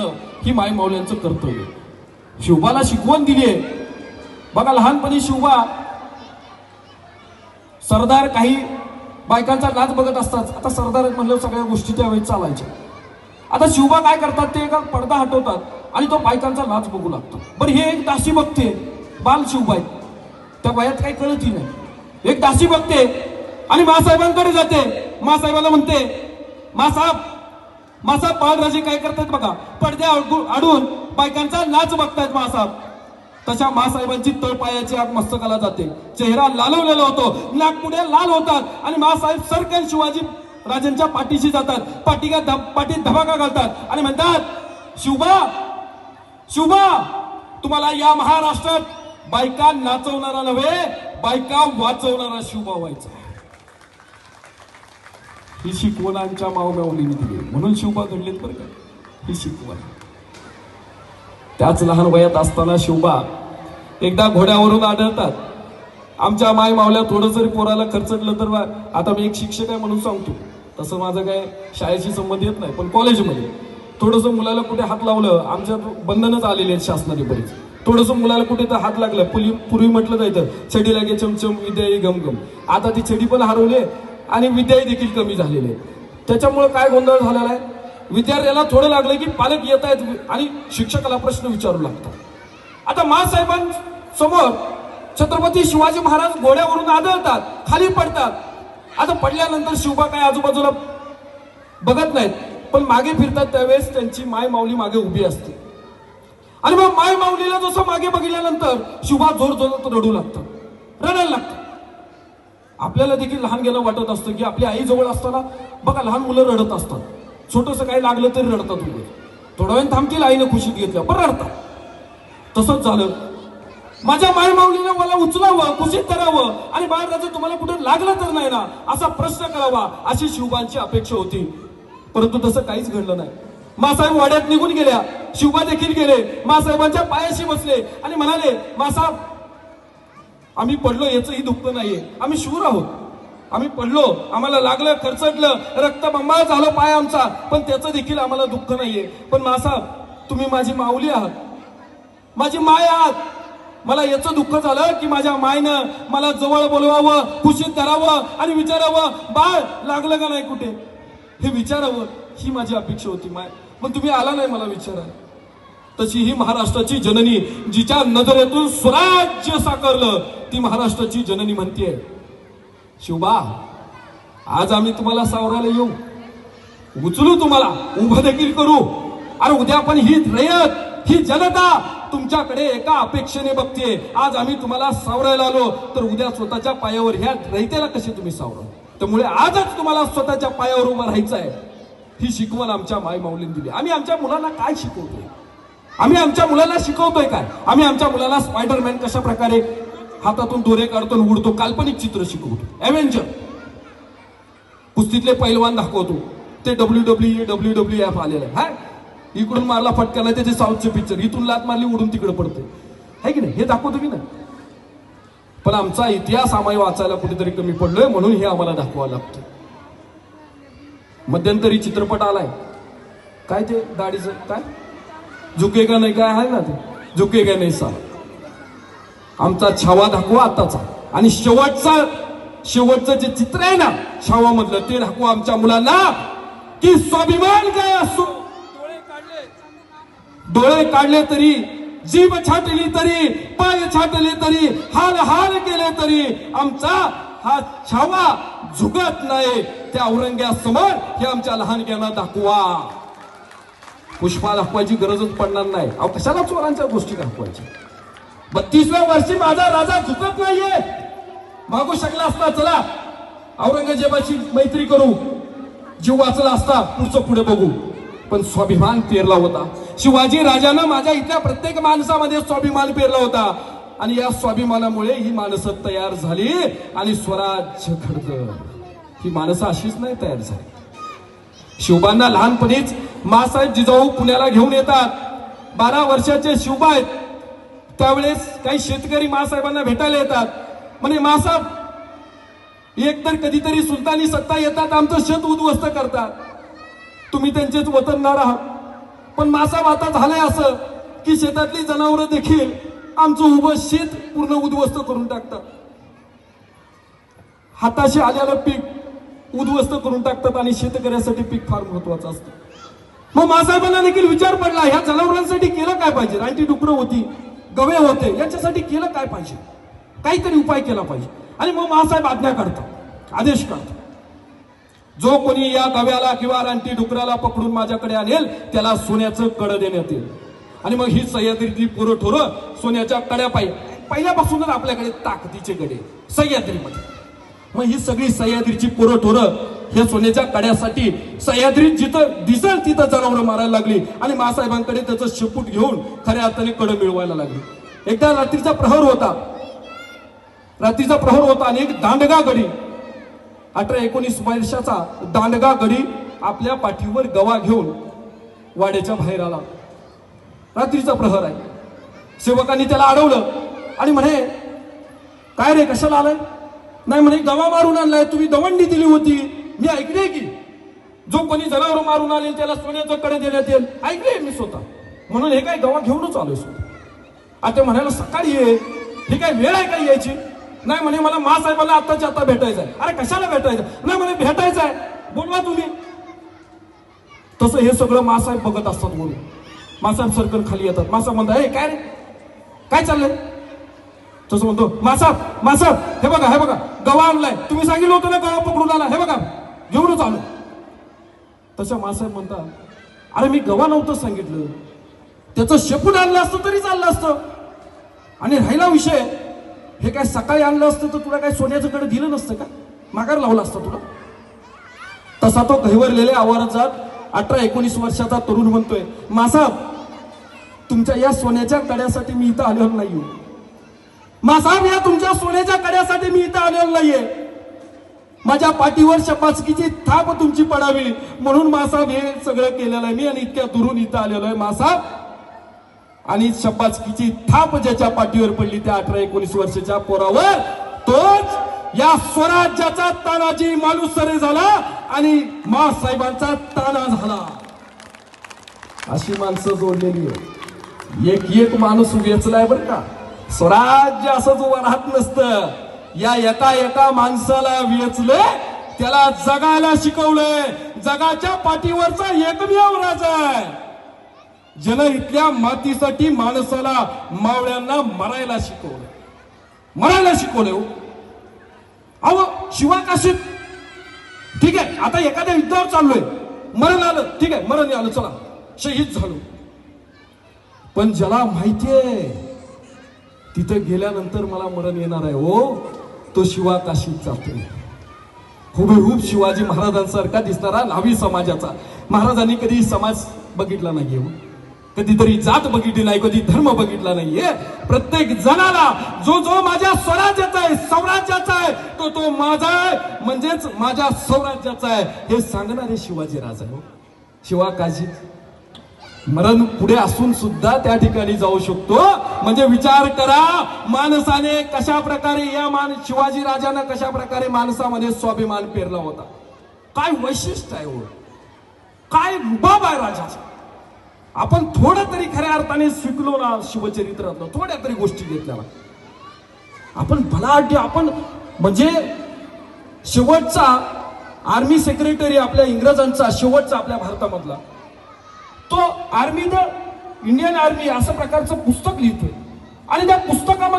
करणं ही माई माऊल्यांचं कर्तव्य शिवबाला शिकवण दिली आहे. बघा लहानपणी शिवबा सरदार काही बायकांचा नाच बघत असतात. आता सरदार म्हणलं सगळ्या गोष्टी त्यावेळी चालायच्या. आता शिवबा काय करतात? ते एका पडदा हटवतात आणि तो बायकांचा नाच बघू लागतो. बरं हे एक दासी बघते बाल शिवबाई त्या वयात काही कळतही नाही. एक दासी बघते आणि मासाहेबांकडे जाते. मासाहेबाला म्हणते मासाहेब मासा बाळराजे काय करतात बघा पडद्या अडकून बायकांचा नाच बघतायत मासाब तशा मासाहेबांची तळपायाची आग मस्तकाला जाते. चेहरा लालवलेला होतो. नागपुड्या लाल होतात आणि मासाहेब सरकन शिवाजी राजांच्या पाठीशी जातात. पाठीगा धब पाठीत धबाका घालतात आणि म्हणतात शिवबा शिवबा तुम्हाला या महाराष्ट्रात बायका नाचवणारा नव्हे बायका वाचवणारा शिवबा व्हायचा. ही शिकवणांच्या आमच्या दिली म्हणून शिवबा घडलेत बरं का. ही शिकवण. त्याच लहान वयात असताना शिवबा एकदा घोड्यावरून आढळतात. आमच्या माय मावल्या थोडं जरी पोराला खर्चडलं तर वा- आता मी एक शिक्षक आहे म्हणून सांगतो. तसं माझं काय शाळेशी संबंध येत नाही पण कॉलेजमध्ये थोडंसं मुलाला कुठे हात लावलं आमच्या बंधनच आलेले आहेत शासनाने बरेच. थोडंसं मुलाला कुठे तर हात लागला पूर्वी पूर्वी म्हटलं जायचं छडी लागे चमचम विद्या गमगम आता ती छडी पण हरवली आहे. आणि विद्याही देखील कमी झालेली. आहे त्याच्यामुळे काय गोंधळ झालेला आहे? विद्यार्थ्याला थोडं लागलं की पालक येत आहेत आणि शिक्षकाला प्रश्न विचारू लागतात. आता मासाहेबांसमोर छत्रपती शिवाजी महाराज घोड्यावरून आदळतात खाली पडतात. आता पडल्यानंतर शिवबा काय आजूबाजूला बघत नाहीत पण मागे फिरतात त्यावेळेस त्यांची माय माऊली मागे उभी असते. आणि मग माय माऊलीला जसं मागे बघितल्यानंतर शिवबा जोर जोरात रडू लागतं रडायला लागतं आपल्याला देखील लहान गेलं वाटत असतं की आपली आई जवळ असताना बघा लहान मुलं रडत असतात. छोटंसं काही लागलं तरी रडतात उभे थोडा वेळ थांबतील आईनं खुशीत घेतल्या पण रडतात. तसंच झालं. माझ्या माय माऊलीने मला उचलावं खुशीत करावं आणि बाळराजा तुम्हाला कुठं लागलं तर नाही ना असा प्रश्न करावा अशी शिवबांची अपेक्षा होती. परंतु तसं काहीच घडलं नाही. मासाहेब वाड्यात निघून गेल्या. शिवबा देखील गेले. मासाहेबांच्या पायाशी बसले आणि म्हणाले मासाहेब आम्ही पडलो याचंही दुःख नाहीये. आम्ही शूर आहोत. आम्ही पडलो आम्हाला लागलं खर्चटलं रक्तबंबाळ झालं पाय आमचा पण त्याचं देखील आम्हाला दुःख नाहीये. पण मासाब तुम्ही माझी माऊली आहात. माझी माय आहात. मला याचं दुःख झालं की माझ्या मायनं मला जवळ बोलवावं खुशीत धरावं आणि विचारावं बाळ लागलं का नाही कुठे? हे विचारावं ही माझी अपेक्षा होती माय. पण तुम्ही आला नाही मला विचारा तशी ही महाराष्ट्राची जननी जिच्या नजरेतून स्वराज्य साकारलं ती महाराष्ट्राची जननी म्हणतीये. शिवबा आज आम्ही तुम्हाला सावरायला येऊ. उचलू तुम्हाला उभं देखील करू. अरे उद्या पण ही रयत ही जनता तुमच्याकडे एका अपेक्षेने बघते आज आम्ही तुम्हाला सावरायला आलो तर उद्या स्वतःच्या पायावर ह्या रयतेला कसे तुम्ही सावरा? त्यामुळे आजच तुम्हाला स्वतःच्या पायावर उभं राहायचं आहे ही शिकवण आमच्या माय माऊलीने दिली. आम्ही आमच्या मुलांना काय शिकवतोय? आम्ही आमच्या मुलाला शिकवतोय काय? आम्ही आमच्या मुलाला स्पायडरमॅन कशा प्रकारे हातातून दोरे काढतो उडतो? काल्पनिक चित्र शिकवतो. ॲव्हेंजर कुस्तीतले पैलवान दाखवतो. ते W W W W F आलेलं आहे. हाय? इकडून मारला फटकाला त्याचे साऊथचे पिक्चर इथून लात मारली उडून तिकडे पडते आहे की नाही? हे दाखवतो की नाही? पण आमचा इतिहास आम्हाला वाचायला कुठेतरी कमी पडलोय म्हणून हे आम्हाला दाखवावं लागतं मध्यंतरी चित्रपट आलाय. काय ते गाडीचं काय? झुकेगा नाही काय आहे ना ते? झुकेगा नाही सा आमचा छावा दाखवा आताचा. आणि शेवटचा शेवटचं जे चित्र आहे ना छावा मधलं ते दाखवा आमच्या मुलांना की स्वाभिमान काय असो. डोळे काढले डोळे काढले तरी जीभ छाटली तरी पाय छाटले तरी हाल हाल केले तरी आमचा हा छावा झुकत नाही. त्या औरंग्यासमोर हे आमच्या लहानग्यांना दाखवा. पुष्पा दाखवायची गरजच पडणार नाही. अहो कशाला चोरांच्या गोष्टी दाखवायच्या? बत्तीसव्या वर्षी माझा राजा झुकत नाहीये. मागू शकला असता चला. औरंगजेबाची मैत्री करू. जीव वाचला असता पुढचं पुढे बघू. पण स्वाभिमान पेरला होता. शिवाजी राजानं माझ्या इथल्या प्रत्येक माणसामध्ये स्वाभिमान पेरला होता. आणि या स्वाभिमानामुळे ही माणसं तयार झाली आणि स्वराज्य घडलं. ही माणसं अशीच नाही तयार झाली. शिवबांना लहानपणीच मासाहेब जिजाऊ पुण्याला घेऊन येतात. बारा वर्षाचे शिवबा आहेत. त्यावेळेस काही शेतकरी मासाहेबांना भेटायला येतात. म्हणे मासाहेब एकतर कधीतरी सुलतानी सत्ता येतात आमचं शेत उद्ध्वस्त करतात. तुम्ही त्यांचेच वतनणार आहात. पण मासा आता झालंय असं की शेतातली जनावरं देखील आमचं उभं शेत पूर्ण उद्ध्वस्त करून टाकतात. हाताशी आलेलं पीक उद्ध्वस्त करून टाकतात आणि शेतकऱ्यासाठी पीक फार महत्वाचं असतं. मग मासाहेबांना देखील विचार पडला ह्या जनावरांसाठी केलं काय पाहिजे? रानटी डुकरं होती गवे होते याच्यासाठी केलं काय पाहिजे? काहीतरी उपाय केला पाहिजे. आणि मग महासाहेब आज्ञा काढतात आदेश काढतात. जो कोणी या गव्याला किंवा रानटी डुकराला पकडून माझ्याकडे आणेल त्याला सोन्याचं कड देण्यात येईल. आणि मग ही सह्याद्रीतली पोरं ठोरं सोन्याच्या कड्या पाहिजे पहिल्यापासूनच आपल्याकडे ताकदीचे गडे सह्याद्रीमध्ये. मग ही सगळी सह्याद्रीची पोरं ठोरं हे सोन्याच्या कड्यासाठी सह्याद्रीत जिथं दिसेल तिथं जनावरं मारायला लागली. आणि मासाहेबांकडे त्याचं शेपूट घेऊन खऱ्या अर्थाने कडं मिळवायला लागली. एकदा रात्रीचा प्रहर होता. रात्रीचा प्रहर होता आणि एक दांडगा गडी अठरा एकोणीस वर्षाचा दांडगा गडी आपल्या पाठीवर गवा घेऊन वाड्याच्या बाहेर आला. रात्रीचा प्रहर आहे. सेवकांनी त्याला अडवलं. आणि म्हणे काय रे कशाला आलाय? नाही म्हणे गवा मारून आणलाय. तुम्ही दवंडी दिली होती. मी ऐकले की जो कोणी जनावर मारून आले त्याला सोन्याचं कडे देण्यात येईल. ऐकले मी स्वतः. म्हणून हे काय गवा घेऊनच आलोय स्वतः. आता म्हणायला सकाळी ये हे काय वेळ आहे काय यायची? नाही म्हणे मला मा साहेबांना आत्ताच्या आता भेटायचं आहे अरे कशाला भेटायचं? नाही म्हणे भेटायचं आहे बोलवा तुम्ही. तसं हे सगळं मासाहेब बघत असतात म्हणून मासाहेब सर्कल खाली येतात. मासाहेब म्हणतात हे काय रे? काय चाललंय? तसं म्हणतो मासाब मासाब हे बघा हे बघा. गवा आणलाय. तुम्ही सांगितलं होतं ना गवा पकडून आला? हे बघा. घेऊनच आलो तशा मासाहेब म्हणतात अरे मी गवा नव्हतं सांगितलं. त्याचं शेपूट आणलं असतं तरी चाललं असतं. आणि राहिला विषय हे काय सकाळी आणलं असतं तर तुला काय सोन्याचं कडे दिलं नसतं का? माघार लावलं असतं तुला? तसा तो घैवरलेल्या आवारात जात अठरा एकोणीस वर्षाचा तरुण म्हणतोय मासाब तुमच्या या सोन्याच्या कड्यासाठी मी इथं आलेलो नाहीये. मासाब या तुमच्या सोन्याच्या कड्यासाठी मी इथं आलेलो नाहीये. माझ्या पाठीवर शपासकीची थाप तुमची पडावी. म्हणून मासाब हे सगळं केलेलं आहे. मी आणि इतक्या दुरून इथं आलेलो आहे मासाब आणि शपासकीची थाप ज्याच्या पाठीवर पडली त्या अठरा एकोणीस वर्षाच्या पोरावर तोच या स्वराज्याचा तानाजी मालुसरे झाला आणि मासाहेबांचा ताना झाला. अशी माणसं जोडलेली आहे एक एक माणूस वेचलाय बर का? स्वराज्य असंच उभं राहत नसतं. या येता येता माणसाला वेचले त्याला जगायला शिकवलंय जगाच्या पाठीवरचा एकमेव राजा आहे. जन इथल्या मातीसाठी माणसाला मावळ्यांना मरायला शिकवलं. मरायला शिकवलं हो. अहो शिवाकाशीत ठीक आहे आता एखाद्या युद्धावर चाललोय. मरण आलं ठीक आहे मरण आलं चला. शहीद झालो. पण ज्याला माहितीये तिथं गेल्यानंतर मला मरण येणार आहे हो. तो शिवाकाशीत जातोय. हुबेहूब शिवाजी महाराजांसारखा दिसणारा नावी समाजाचा. महाराजांनी कधी समाज बघितला नाहीये हो. कधीतरी जात बघितली नाही कधी धर्म बघितला नाहीये. प्रत्येक जणाला जो जो माझ्या स्वराज्याचा आहे स्वराज्याचा आहे तो तो माझा आहे. म्हणजेच माझ्या स्वराज्याचा आहे. हे सांगणारे शिवाजी राजा हो. शिवाकाशी मरण पुढे असून सुद्धा त्या ठिकाणी जाऊ शकतो. म्हणजे विचार करा माणसाने कशा प्रकारे या मान शिवाजी राजानं कशा प्रकारे माणसामध्ये स्वाभिमान पेरला होता? काय वैशिष्ट्य आहे हो? काय रुबाब आहे राजाचा? आपण थोडं तरी खऱ्या अर्थाने स्वीकलो ना शिवचरित्रातलं थोड्या तरी गोष्टी घेतल्या आपण भलाढ्य आपण म्हणजे शेवटचा आर्मी सेक्रेटरी आपल्या इंग्रजांचा शेवटचा आपल्या भारतामधला. तो आर्मी द इंडियन आर्मी असं प्रकारचं पुस्तक लिहितोय. आणि त्या पुस्तकामध्ये